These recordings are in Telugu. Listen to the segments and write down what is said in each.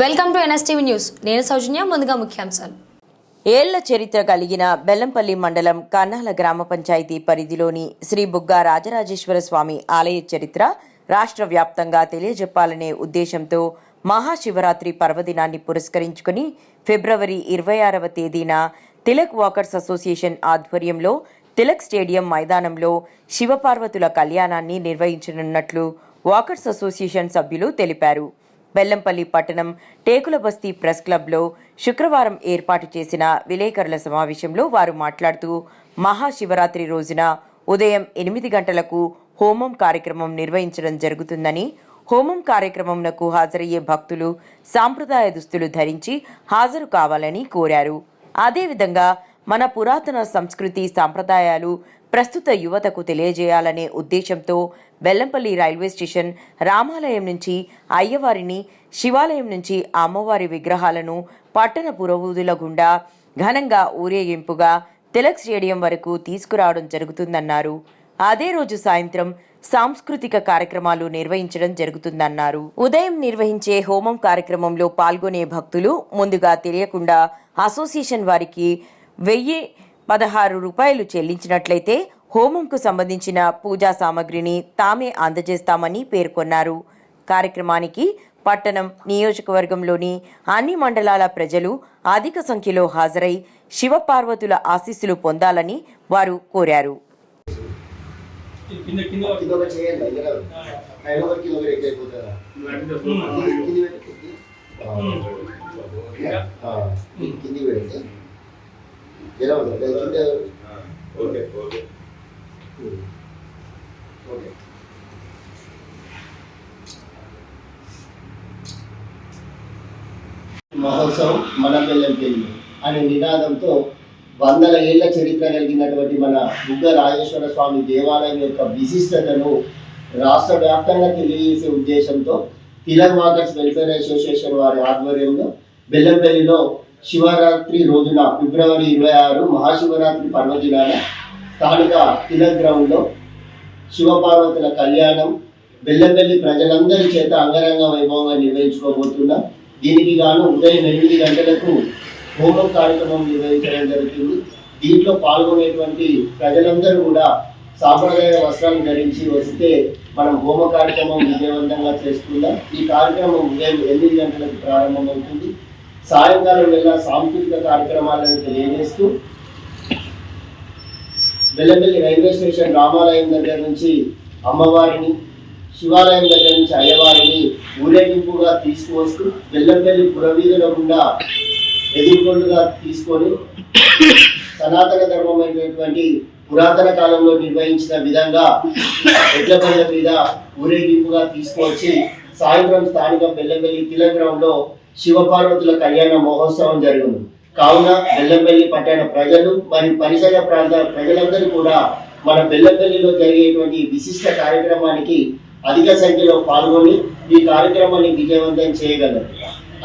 Welcome to NSTV news. నేను సౌజన్య ముందుగా ముఖ్యాంశాలు. ఏళ్ళ చరిత్ర కలిగిన బెల్లంపల్లి మండలం కన్నాల గ్రామ పంచాయతీ పరిధిలోని శ్రీ బుగ్గా రాజరాజేశ్వర స్వామి ఆలయ చరిత్ర రాష్ట్ర వ్యాప్తంగా తెలియజెప్పాలనే ఉద్దేశంతో మహాశివరాత్రి పర్వదినాన్ని పురస్కరించుకుని ఫిబ్రవరి ఇరవై ఆరవ తేదీన తిలక్ వాకర్స్ అసోసియేషన్ ఆధ్వర్యంలో తిలక్ స్టేడియం మైదానంలో శివపార్వతుల కళ్యాణాన్ని నిర్వహించనున్నట్లు వాకర్స్ అసోసియేషన్ సభ్యులు తెలిపారు. బెల్లంపల్లి పట్టణం టేకుల బస్తీ ప్రెస్ క్లబ్లో శుక్రవారం ఏర్పాటు చేసిన విలేకరుల సమావేశంలో వారు మాట్లాడుతూ మహాశివరాత్రి రోజున ఉదయం ఎనిమిది గంటలకు హోమం కార్యక్రమం నిర్వహించడం జరుగుతుందని హోమం కార్యక్రమంకు హాజరయ్యే భక్తులు సాంప్రదాయ దుస్తులు ధరించి హాజరు కావాలని కోరారు. అదేవిధంగా మన పురాతన సంస్కృతి సాంప్రదాయాలు ప్రస్తుత యువతకు తెలియజేయాలనే ఉద్దేశంతో బెల్లంపల్లి రైల్వే స్టేషన్ రామాలయం నుంచి అయ్యవారిని శివాలయం నుంచి అమ్మవారి విగ్రహాలను పట్టణ పురవూదుల గుండా ఘనంగా ఊరేగింపుగా తిలక్ స్టేడియం వరకు తీసుకురావడం జరుగుతుందన్నారు. అదే రోజు సాయంత్రం సాంస్కృతిక కార్యక్రమాలు నిర్వహించడం జరుగుతుందన్నారు. ఉదయం నిర్వహించే హోమం కార్యక్రమంలో పాల్గొనే భక్తులు ముందుగా తెలియకుండా అసోసియేషన్ వారికి వెయ్యి పదహారు రూపాయలు చెల్లించినట్లయితే హోమంకు సంబంధించిన పూజా సామగ్రిని తామే అందజేస్తామని పేర్కొన్నారు. కార్యక్రమానికి పట్టణం నియోజకవర్గంలోని అన్ని మండలాల ప్రజలు అధిక సంఖ్యలో హాజరై శివపార్వతుల ఆశీస్సులు పొందాలని వారు కోరారు. ఎలా ఉంది. కింద ఓకే. Okay okay. మహోత్సవం మన పిల్లల పెళ్ళి అనే నినాదంతో వందల ఏళ్ళ చరిత్ర కలిగినటువంటి మన బుగ్గ రాజేశ్వర స్వామి దేవాలయం యొక్క విశిష్టతను రాష్ట్ర వ్యాప్తంగా తెలియజేసే ఉద్దేశంతో తిలక్ వాకర్స్ వెల్ఫేర్ అసోసియేషన్ వారి ఆధ్వర్యంలో బెల్లంపల్లిలో శివరాత్రి రోజున ఫిబ్రవరి ఇరవై ఆరు మహాశివరాత్రి పర్వదినాన స్థానిక తిలక్ గ్రౌండ్లో శివపార్వతుల కళ్యాణం బెల్లంపల్లి ప్రజలందరి చేత అంగరంగ వైభవంగా నిర్వహించుకోబోతున్నాం దీనికి గాను ఉదయం ఎనిమిది గంటలకు హోమం కార్యక్రమం నిర్వహించడం జరుగుతుంది. దీంట్లో పాల్గొనేటువంటి ప్రజలందరూ కూడా సాంప్రదాయ వస్త్రాలు ధరించి వస్తే మనం హోమ కార్యక్రమం విజయవంతంగా చేసుకుందాం. ఈ కార్యక్రమం ఉదయం ఎనిమిది గంటలకు ప్రారంభమవుతుంది. సాయంకాలం వేళ సాంస్కృతిక కార్యక్రమాలను తెలియజేస్తూ బెల్లంపల్లి రైల్వే స్టేషన్ రామాలయం దగ్గర నుంచి అమ్మవారిని శివాలయం దగ్గర నుంచి అయ్యవారిని ఊరేగింపుగా తీసుకువస్తూ బెల్లంపల్లి పురవీధుల గుండా ఎదుర్కొండుగా తీసుకొని సనాతన ధర్మమైనటువంటి పురాతన కాలంలో నిర్వహించిన విధంగా ఎడ్ల మీద ఊరేగింపుగా తీసుకువచ్చి సాయంత్రం స్థానిక బెల్లంపల్లి తిలక్ శివపార్వతుల కళ్యాణ మహోత్సవం జరుగును. కావున బెల్లంపల్లి పట్టణ ప్రజలు మరియు పరిసర ప్రాంతాల ప్రజలందరూ కూడా మన బెల్లంపల్లిలో జరిగేటువంటి విశిష్ట కార్యక్రమానికి అధిక సంఖ్యలో పాల్గొని ఈ కార్యక్రమాన్ని విజయవంతం చేయగలరు.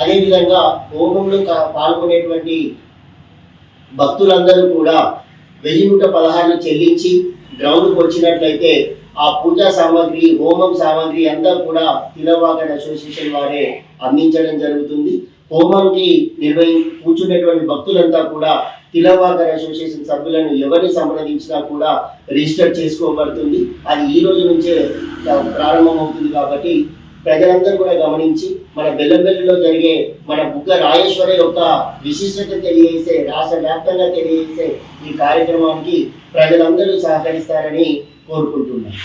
అదేవిధంగా హోమంలో కా- పాల్గొనేటువంటి భక్తులందరూ కూడా వెయ్యి నూట పదహారులు చెల్లించి గ్రౌండ్కి వచ్చినట్లయితే ఆ పూజా సామాగ్రి హోమం సామాగ్రి అంతా కూడా తిలవాగడ్ అసోసియేషన్ వారే అందించడం జరుగుతుంది. హోమంకి నిర్వహి కూర్చునేటువంటి భక్తులంతా కూడా తిలవాగర్ అసోసియేషన్ సభ్యులను ఎవరిని సంప్రదించినా కూడా రిజిస్టర్ చేసుకోబడుతుంది. అది ఈ రోజు నుంచే ప్రారంభమవుతుంది కాబట్టి ప్రజలందరూ కూడా గమనించి మన బెల్లంబెల్లిలో జరిగే మన బుగ్గ రాజేశ్వర యొక్క విశిష్టత తెలియజేసే రాష్ట్ర వ్యాప్తంగా తెలియజేసే ఈ కార్యక్రమానికి ప్రజలందరూ సహకరిస్తారని కోరుకుంటున్నాను.